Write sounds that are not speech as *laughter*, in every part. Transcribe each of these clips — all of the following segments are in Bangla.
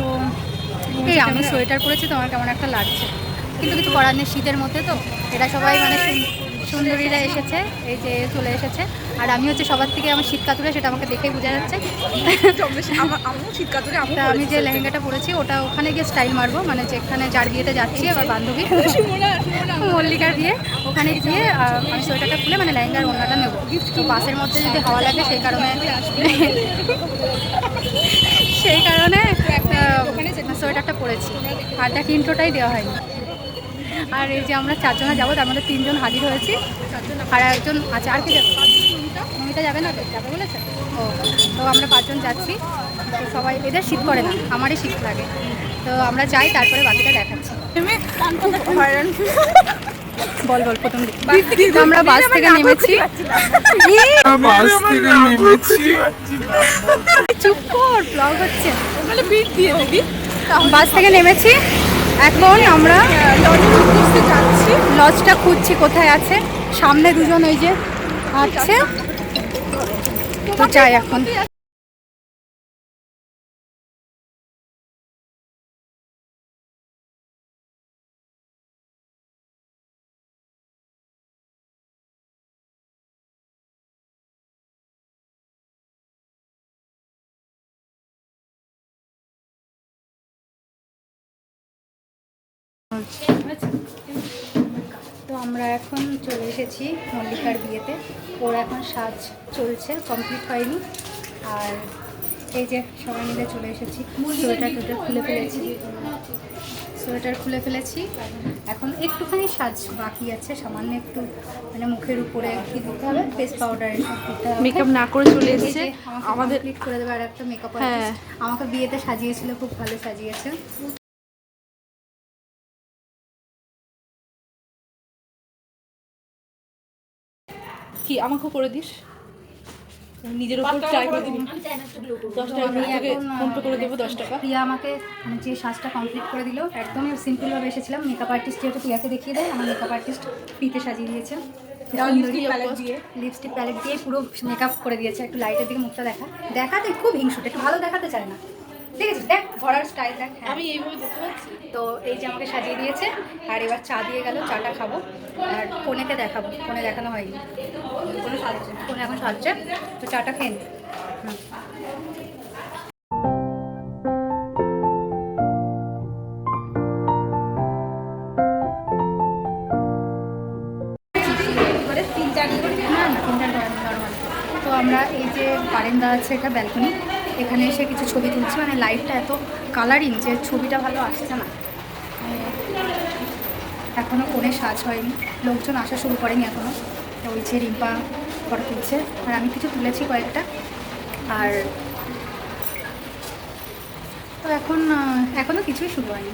তো এই আমি সোয়েটার পরেছি তো আমার কেমন একটা লাগছে। কিন্তু কিছু করার নেই শীতের মধ্যে তো। এরা সবাই মানে সুন্দরীরা এসেছে এই যে চলে এসেছে। আর আমি হচ্ছে সবার থেকে আমার শীত কাতুরে সেটা আমাকে দেখেই বোঝা যাচ্ছে। আমি তা আমি যে লেহেঙ্গাটা পরেছি ওটা ওখানে গিয়ে স্টাইল মারবো মানে যেখানে যার বিয়েতে যাচ্ছি আমার বান্ধবী। মল্লিকার বিয়ে ওখানে গিয়ে আমি সোয়েটারটা খুলে মানে লেহেঙ্গার ওড়নাটা নেব। তো বাসের মধ্যে যদি হাওয়া লাগে সেই কারণে *laughs* সেই কারণে সোয়েটারটা পরেছি আর দেখ ইন্ট্রোটাই দেওয়া হয়নি। আর এই যে আমরা চারজনা যাব তার মধ্যে তিনজন হাজির হয়েছি। আর একজন আছে আর কি যাবে? মমিতা যাবে না যাবে বলেছে? ও তো আমরা পাঁচজন যাচ্ছি। তো সবাই এদের শীত করে না আমারই শীত লাগে। তো আমরা যাই তারপরে বাকিটা দেখাচ্ছি। বল বল প্রথম আমরা বাস থেকে নেমেছি। বাস থেকে নেমেছি। চুপ কর ব্লগ হচ্ছে। মানে বিট দিয়ে দিবি। বাস থেকে নেমেছি। এখন আমরা যাচ্ছি লজটা খুঁজছি কোথায় আছে। সামনে দুজন ওই যে আছে। তো যাই এখন। তো আমরা এখন চলে এসেছি মল্লিকার বিয়েতে। ওর এখন সাজ চলছে কমপ্লিট হয়নি। আর এই যে সবাই মিলে চলে এসেছি। সোয়েটার টোয়েটার খুলে ফেলেছি। সোয়েটার খুলে ফেলেছি। এখন একটুখানি সাজ বাকি আছে সামান্য একটু মানে মুখের উপরে কি দিতে হবে? ফেস পাউডার এসব দিতে মেকআপ না করে চলে এসেছে। আমাদের কমপ্লিট করে দেবে আর একটা মেকআপ হ্যাঁ। আমাকে বিয়েতে সাজিয়েছিল খুব ভালো সাজিয়েছে। কি আমাকে করে দিস? নিজের উপর ট্রাই করে দিবি। দশ টাকা আমি করে দেবো দশ টাকা। প্রিয়া আমাকে মানে যে সাজটা কমপ্লিট করে দিল একদমই সিম্পলভাবে এসেছিলাম। মেকআপ আর্টিস্ট যেহেতু প্রিয়াকে দেখিয়ে দেয় আমার মেকআপ আর্টিস্ট ফ্রিতে সাজিয়ে দিয়েছে। লিপস্টিক প্যালেট দিয়ে পুরো মেকআপ করে দিয়েছে। একটু লাইটের দিকে মুখটা দেখা। দেখাতে খুব হিংসুট একটু ভালো দেখাতে চায় না। ঠিক দেখ স্টাইল দেখ হ্যাঁ। আমি এইভাবে দেখতে পাচ্ছি তো এই যে আমাকে সাজিয়ে দিয়েছে আর এবার চা দিয়ে গেল চাটা খাব আর ফোনেতে দেখাবো ফোনে দেখানো হয়নি ফোনে সাজছে ফোনে এখন সাজছে তো চাটা খেয়ে হুম। করে তিন চার না না তিনটা নর্মাল তো আমরা এই যে বারেন্দা আছে এটা ব্যালকনি এখানে এসে কিছু ছবি তুলছি। মানে লাইটটা এত কালারিং যে ছবিটা ভালো আসছে না। এখনও কোণে সাজ হয়নি। লোকজন আসা শুরু করেনি এখনও ওই যে রিম্পা ফটো তুলছে। আর আমি কিছু তুলেছি কয়েকটা। আর তো এখন এখনও কিছুই শুরু হয়নি।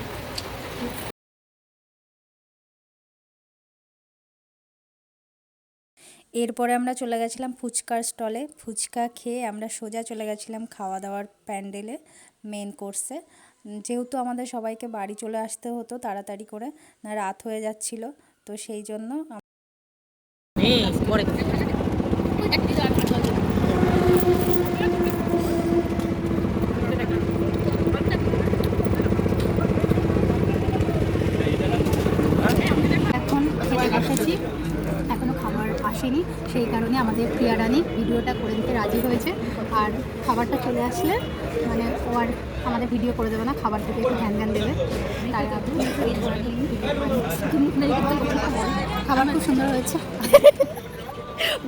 এরপরে আমরা চলে গেছিলাম ফুচকার স্টলে। ফুচকা খেয়ে আমরা সোজা চলে গেছিলাম খাওয়া দাওয়ার প্যান্ডেলে মেন কোর্সে যেহেতু আমাদের সবাইকে বাড়ি চলে আসতে হতো তাড়াতাড়ি করে, না রাত হয়ে যাচ্ছিল, তো সেই জন্য আম- এখন খেতে বসেছি এখনও খাবার আসেনি আমাদের প্রিয়া রানী ভিডিওটা করে দিতে রাজি হয়েছে। আর খাবারটা চলে আসলে মানে ও আর আমাদের ভিডিও করে দেবে না খাবার থেকে একটু ধ্যান ধ্যান দেবে। খাবার খুব সুন্দর হয়েছে।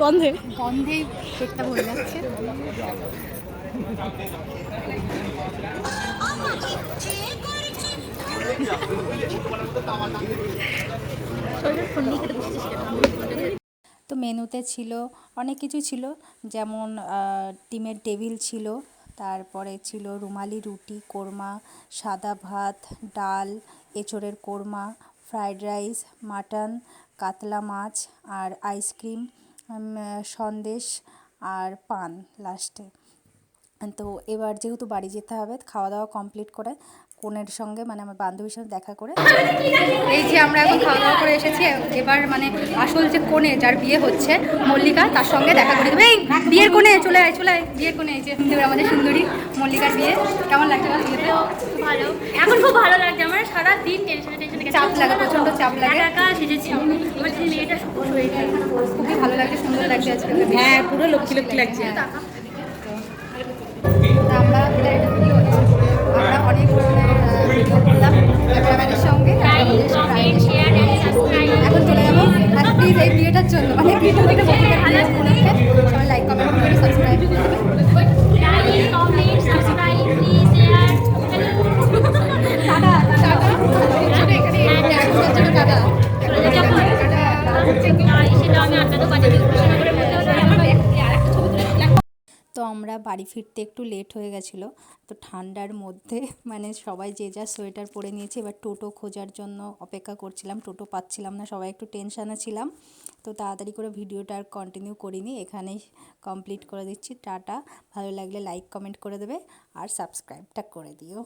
গন্ধে। গন্ধেই পেটটা ভরে যাচ্ছে। তো মেনুতে ছিল, অনেক কিছু ছিল। যেমন ডিমের টেবিল ছিল, তারপরে ছিল রুমালি রুটি, কোরমা, সাদা ভাত, ডাল, এঁচোড়ের কোরমা ফ্রায়েড রাইস, মাটন, কাতলা মাছ আর আইসক্রিম সন্দেশ আর পান লাস্টে। তো এবার যেহেতু বাড়ি যেতে হবে, খাওয়া দাওয়া কমপ্লিট করে কনের সঙ্গে মানে আমার বান্ধবীর সঙ্গে দেখা করে। এই যে আমরা এখন খাওয়া দাওয়া করে এসেছি এবার মানে আসল যে কোণে যার বিয়ে হচ্ছে মল্লিকা তার সঙ্গে দেখা করে দেবে। এই বিয়ের কোণে চলে আয় চলে আয় বিয়ের কোণে এই যে সুন্দর আমাদের সুন্দরী মল্লিকার বিয়ে। কেমন লাগছে বিয়েতে ভালো। এখন খুব ভালো লাগছে আমার সারা দিন টেনশনে টেনশনে চাপ লাগে, প্রচণ্ড চাপ লাগে। একা একা সেজেছি আমার মেয়েটা খুবই ভালো লাগছে সুন্দর লাগছে আজকে। হ্যাঁ পুরো লক্ষ্মী লক্ষ্মী লাগছে। জন্য। মানে আমরা বাড়ি ফিরতে একটু লেট হয়ে গেছিল, তো ঠান্ডার মধ্যে *laughs* মানে সবাই যে যা সোয়েটার পরে নিয়েছে, এবার টোটো খোঁজার জন্য অপেক্ষা করছিলাম, টোটো পাচ্ছিলাম না, সবাই একটু টেনশানে ছিলাম, তো তাড়াতাড়ি করে ভিডিওটা আর কন্টিনিউ করিনি, এখানেই কমপ্লিট করে দিচ্ছি, টাটা, ভালো লাগলে লাইক কমেন্ট করে দেবে, আর সাবস্ক্রাইবটা করে দিও।